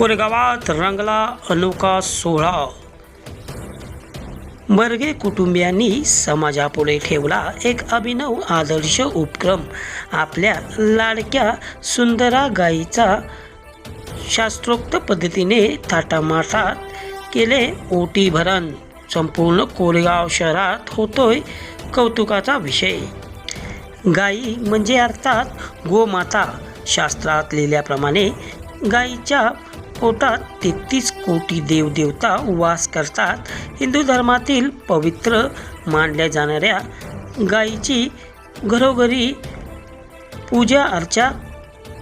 कोरेगावात रंगला अनोखा सोहळा. बर्गे कुटुंबियांनी समाजापुढे ठेवला एक अभिनव आदर्श उपक्रम. आपल्या लाडक्या सुंदरा गाईचा शास्त्रोक्त पद्धतीने थाटामाटात केले ओटी भरण संपूर्ण कोरेगाव शहरात होतोय कौतुकाचा विषय. गाई म्हणजे अर्थात गोमाता. शास्त्रात लिहिल्याप्रमाणे गाईच्या होतात तेहतीस कोटी देवदेवता वास करतात. हिंदू धर्मातील पवित्र मानल्या जाणाऱ्या गायीची घरोघरी पूजा अर्चा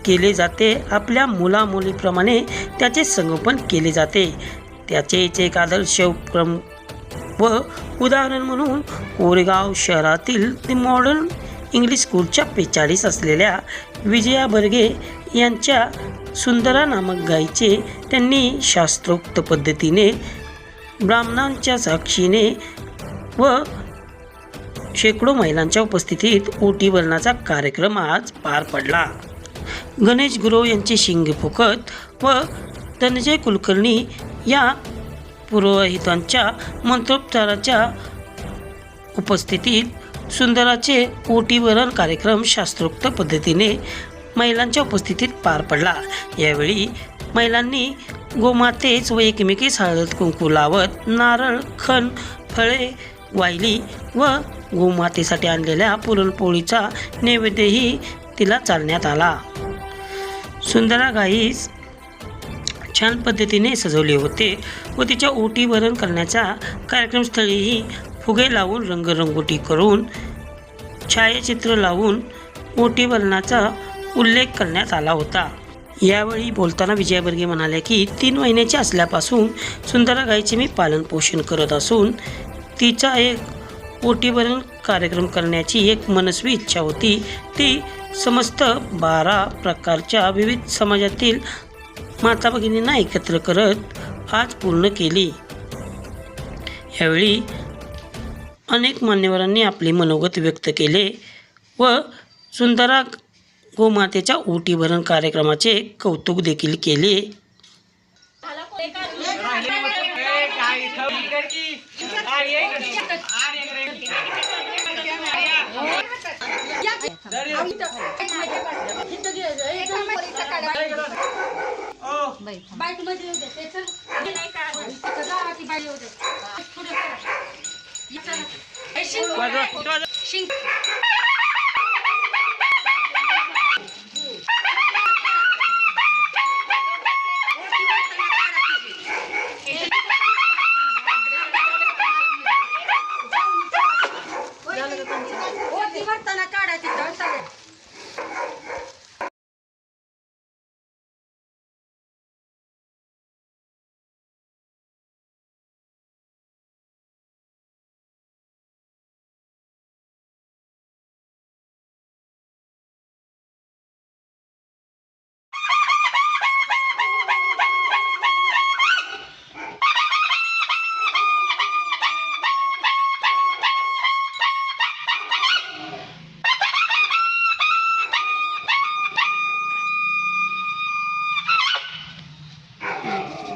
केले जाते. आपल्या मुलामुलीप्रमाणे त्याचे संगोपन केले जाते. त्याचेच एक आदर्श उपक्रम व उदाहरण म्हणून कोरेगाव शहरातील द मॉडर्न इंग्लिश स्कूलच्या पेचाळीस असलेल्या विजया बर्गे यांच्या सुंदरा नामक गायीचे त्यांनी शास्त्रोक्त पद्धतीने ब्राह्मणांच्या साक्षीने व शेकडो महिलांच्या उपस्थितीत ओटी कार्यक्रम आज पार पडला. गणेश गुरव यांचे शिंगे फुकत व धनजय कुलकर्णी या पुरोहितांच्या मंत्रोपचाराच्या उपस्थितीत सुंदराचे ओटीवरण कार्यक्रम शास्त्रोक्त पद्धतीने महिलांच्या उपस्थितीत पार पडला. यावेळी महिलांनी गोमातेच व एकमेकीस हळद कुंकू लावत नारळ खण फळे वाहिली व गोमातेसाठी आणलेल्या पुरणपोळीचा नैवेद्यही तिला चालण्यात आला. सुंदरा गाईस छान पद्धतीने सजवले होते व तिच्या ओटीवरण करण्याच्या कार्यक्रमस्थळीही फुगे लावून रंगरंगोटी करून छायाचित्र लावून ओटीवरणाचा उल्लेख करण्यात आला होता. यावेळी बोलताना विजया बर्गे की तीन महिन्याची असल्यापासून सुंदरा गाईचे मी पालनपोषण करत असून तिचा एक पोटीभरण कार्यक्रम करण्याची एक मनस्वी इच्छा होती. ती समस्त बारा प्रकारच्या विविध समाजातील माता भगिनींना एकत्र करत आज पूर्ण केली. यावेळी अनेक मान्यवरांनी आपले मनोगत व्यक्त केले व सुंदरा गोमातेच्या ओटी भरण कार्यक्रमाचे कौतुक देखील केले. बाईक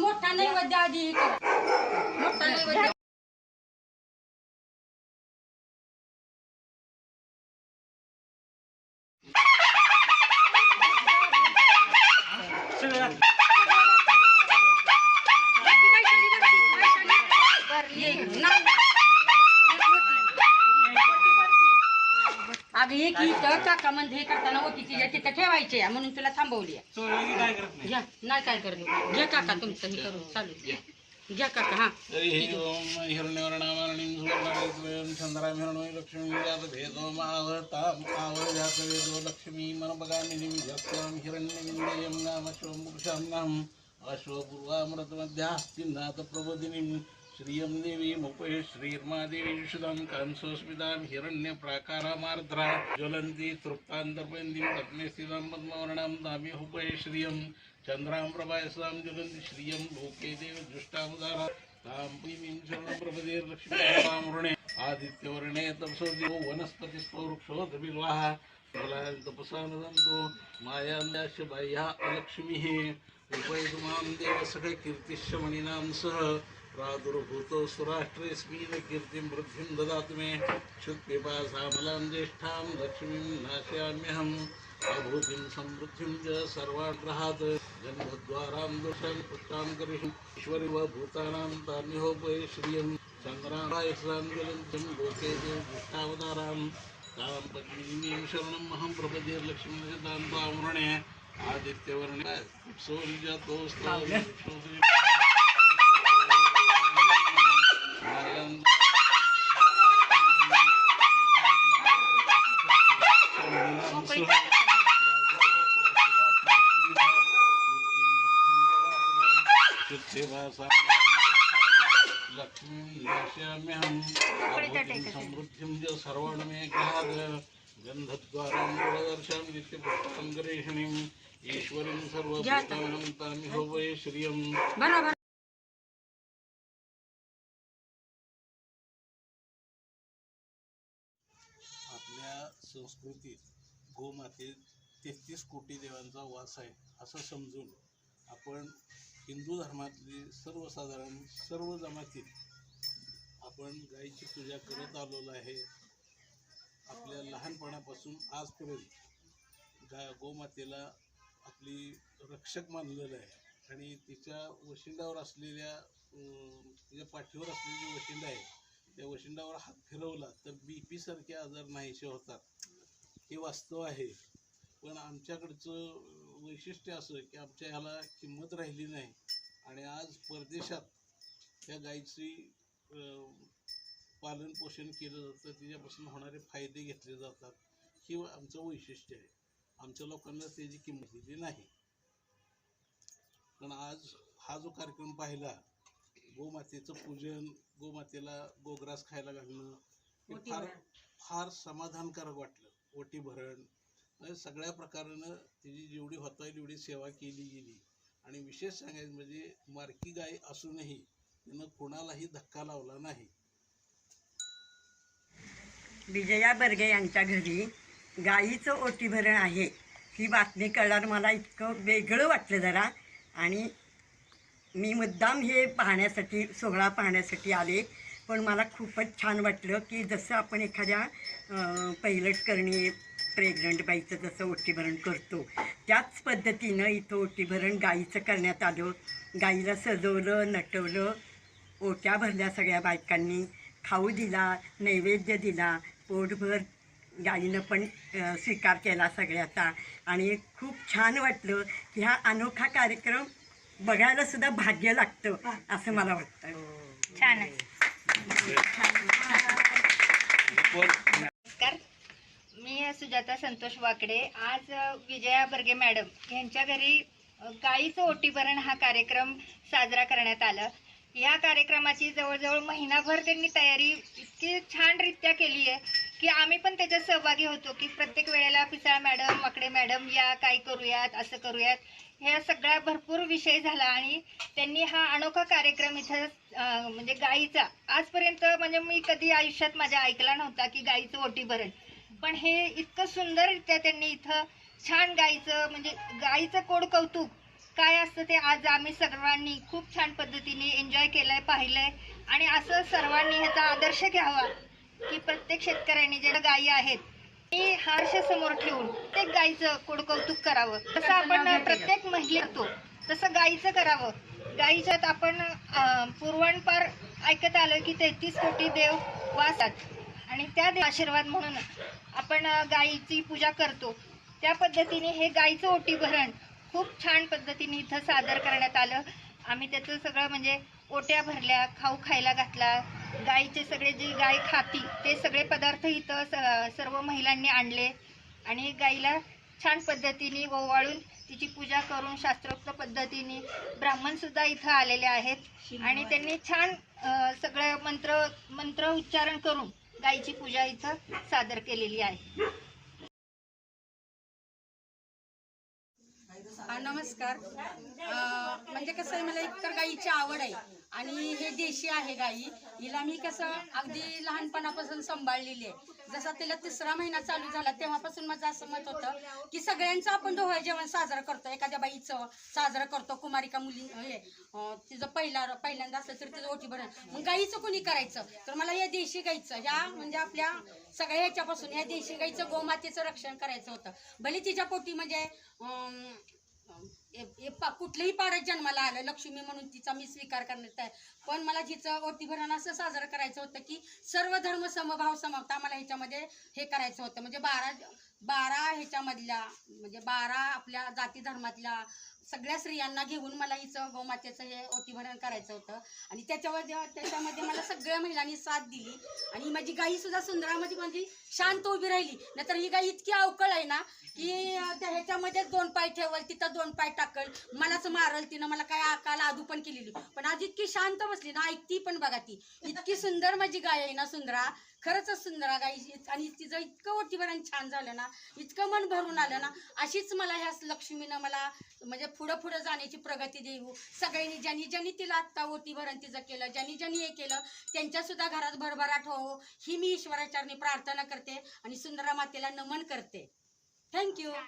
मोठा नैवेद्य आधी हे करा. मोठा नैवेद्य अगं हे की इथं काका म्हणजे हे करताना ओटीची ज्या तिथं ठेवायचे आहे, म्हणून तुला थांबवली आहे. घ्या. नाही काय करत घ्या काका तुमचं हे करून चालू घ्या. काका हा. अश्वपूर्वामृतमध्यास्तिन्नाथ प्रबोधिनीं श्रियं देवीमुपये श्रीर्मादेवी सुदां कांसोस्मितां हिरण्यप्राकारामार्द्रा ज्वलन्ति तृप्तान्तर्पयन्तीं पद्मे स्थितां पद्मवर्णां दामि श्रियं चन्द्रां प्रभायसां ज्वलन्ति श्रियं लोके देव दृष्टामुदारा तां प्रीमीं शरणप्रपदे आदित्यवर्णे तपसो दिवो वनस्पतिस्तो वृक्षो बिल्वाः तपसा नदन्तो मायान्दास्य बाह्या अलक्ष्मीः उपैतुमां देवसख मणिनां सह प्रादुर्भूतो सुराष्ट्रेऽस्मिन् कीर्तिं वृद्धिं ददातु मे क्षुत्पिपासामलां ज्येष्ठां लक्ष्मीं नाशयाम्यहम् अभूतिं समृद्धिं च सर्वाग्रहात्। जन्मद्वारां दोषां पुष्टां करिष्यम् ईश्वरि व भूतानां तान्योपये श्रियं चन्द्रायसां लोके दुष्टावतारां। तां पद्मिनीं शरणम् अहं प्रपद्ये लक्ष्मीं तामृणे आदित्यवर्णे लक्ष्मीं दास्याम्यहं समृद्धिं च सर्वणमे गृहाद गन्धद्वारां दूरदर्शां नित्यपुष्पां गरेषणीम् ईश्वरीं सर्वभूतानां तामिहो वै श्रियम् संस्कृतीत गोमातेत तेहतीस कोटी देवांचा वास आहे असं समजून आपण हिंदू धर्मातली सर्वसाधारण सर्व जमातीत आपण गायीची पूजा करत आलेलो आहे. आपल्या लहानपणापासून आजपर्यंत गा गोमातेला आपली रक्षक मानलेलं आहे. आणि तिच्या वशिंडावर असलेल्या तिच्या पाठीवर असलेली वशिंड आहे त्या वशिंडावर हात फिरवला तर बी पी सारखे आजार नाहीसे होतात. हे वास्तव आहे. पण आमच्याकडचं वैशिष्ट्य असं की आमच्या ह्याला किंमत राहिली नाही. आणि आज परदेशात त्या गायीची पालन पोषण केलं जातं त्याच्यापासून होणारे फायदे घेतले जातात. हे आमचं वैशिष्ट्य आहे. आमच्या लोकांना त्याची किंमत दिली नाही. पण आज हा जो कार्यक्रम पाहिला गोमातेचं पूजन गोमातेला गोग्रास खायला घालणं हे ओटी फार भरण. फार समाधानकारक वाटलं. ओटी भरण. म्हणजे सगळ्या प्रकारानं तिची जेवढी होता येईल तेवढी सेवा केली गेली. आणि विशेष सांगायचं म्हणजे मार्की गाय असूनही तिनं कोणालाही धक्का लावला नाही. विजया बर्गे यांच्या घरी गाईचं ओटीभरण आहे. ही बातमी कळल्यावर मला इतकं वेगळं वाटलं जरा. आणि मी मुद्दाम हे पाहण्यासाठी सोहळा पाहण्यासाठी आले. पण मला खूपच छान वाटलं की जसं आपण एखाद्या पैलट करणे प्रेग्नंट बाईचं जसं ओटीभरण करतो त्याच पद्धतीनं इथं ओटीभरण गाईचं करण्यात आलं. गाईला सजवलं नटवलं ओट्या भरल्या सगळ्या बायकांनी खाऊ दिला नैवेद्य दिला पोटभर गाईनं पण स्वीकार केला सगळ्याचा. आणि खूप छान वाटलं की हा अनोखा कार्यक्रम बघायला सुद्धा भाग्य लागतं असं मला वाटतं. छान आहे. नमस्कार. मी सुजाता संतोष वाकडे. आज विजया बर्गे मॅडम यांच्या घरी गाईचं ओटीभरण हा कार्यक्रम साजरा करण्यात आला. या कार्यक्रमाची जवळजवळ महिनाभर त्यांनी तयारी इतकी छानरित्या केली आहे की आम्ही पण त्याच्यात सहभागी होतो की प्रत्येक वेळेला पिसाळ मॅडम वाकडे मॅडम या काय करूयात असं करूयात. ह्या सगळ्या भरपूर विषय झाला आणि त्यांनी हा अनोखा कार्यक्रम इथं म्हणजे गाईचा. आजपर्यंत म्हणजे मी कधी आयुष्यात माझ्या ऐकला नव्हता की गाईचं ओटीभरण पण हे इतकं सुंदररित्या त्यांनी इथं छान गाईचं म्हणजे गाईचं कोड कौतुक काय असतं ते आज आम्ही सर्वांनी खूप छान पद्धतीने एन्जॉय केलंय पाहिलंय. आणि असं सर्वांनी ह्याचा आदर्श घ्यावा की प्रत्येक शेतकऱ्यांनी ज्या गायी आहेत मी हारशा समोर ठेवून प्रत्येक गाईचं कोड कौतुक करावं. तसं आपण प्रत्येक महिलेतो तसं गाईचं करावं. गाईच्यात आपण अं, पूर्वांपार ऐकत आलं की तेहतीस कोटी देव वासात आणि त्या देव आशीर्वाद म्हणून आपण गायीची गाईची पूजा करतो. त्या पद्धतीने हे गाईचं ओटीभरण खूप छान पद्धतीने इथं सादर करण्यात आलं. आम्ही त्याचं सगळं म्हणजे ओट्या भरल्या खाऊ खायला घातला गाईचे सगळे जे गाय खाती ते सगळे पदार्थ इथं स- सर्व महिलांनी आणले. आणि गाईला छान पद्धतीने ओवाळून तिची पूजा करून शास्त्रोक्त पद्धतीने ब्राह्मणसुद्धा इथं आलेले आहेत. आणि त्यांनी छान सगळं मंत्र मंत्र उच्चारण करून गाईची पूजा इथं सादर केलेली आहे. नमस्कार. म्हणजे कसं आहे मला एकतर गाईची आवड आहे आणि हे देशी आहे गाई. हिला मी कसं अगदी लहानपणापासून सांभाळलेली आहे. जसा तिला तिसरा महिना चालू झाला तेव्हापासून माझं असं मत होतं की सगळ्यांचं आपण डोहाळ जेवण साजरं करतो. एखाद्या बाईचं साजरं करतो कुमारिका मुली हे तिचं पहिला पहिल्यांदा असलं तर तिचं ओटी भरण. मग गाईचं कोणी करायचं? तर मला या देशी गाईचं ह्या म्हणजे आपल्या सगळ्या ह्याच्यापासून या देशी गाईचं गोमातेचं रक्षण करायचं होतं. भले तिच्या पोटी म्हणजे कुठल्याही पाड्यात जन्माला आलं लक्ष्मी म्हणून तिचा मी स्वीकार करण्यात आहे. पण मला जिचं ओटीभरण असं साजरं करायचं होतं की सर्व धर्म समभाव समावता मला ह्याच्यामध्ये हे करायचं होतं. म्हणजे बारा बारा ह्याच्यामधल्या म्हणजे बारा आपल्या जाती धर्मातल्या सगळ्या स्त्रियांना घेऊन मला हिचं हो गोमातेचं हे ओतीभरण करायचं होतं. आणि त्याच्यावर त्याच्यामध्ये मला सगळ्या महिलांनी साथ दिली. आणि माझी गाई सुद्धा सुंदरामध्ये माझी शांत उभी राहिली. नाहीतर ही गाई इतकी अवकळ आहे ना की त्या ह्याच्यामध्येच दोन पाय ठेवल तिथं दोन पाय टाकल. मलाच मारल तिनं मला काय आकाल आदू पण केलेली. पण आज इतकी शांत बसली ना ऐकती पण बघा ती. इतकी सुंदर माझी गाय आहे ना सुंदरा. खरंच सुंदरा गाई. आणि तिचं इतकं ओटीभरण छान झालं ना इतकं मन भरून आलं ना अशीच मला ह्या लक्ष्मीनं मला म्हणजे पुढं पुढं जाण्याची प्रगती देऊ. सगळ्यांनी ज्यांनी ज्यांनी तिला आत्ता ओटीभरण तिचं केलं ज्यांनी ज्यांनी हे केलं त्यांच्या सुद्धा घरात भरभराट व्हावं. ही मी ईश्वराचारणी प्रार्थना करते आणि सुंदरा मातेला नमन करते. थँक्यू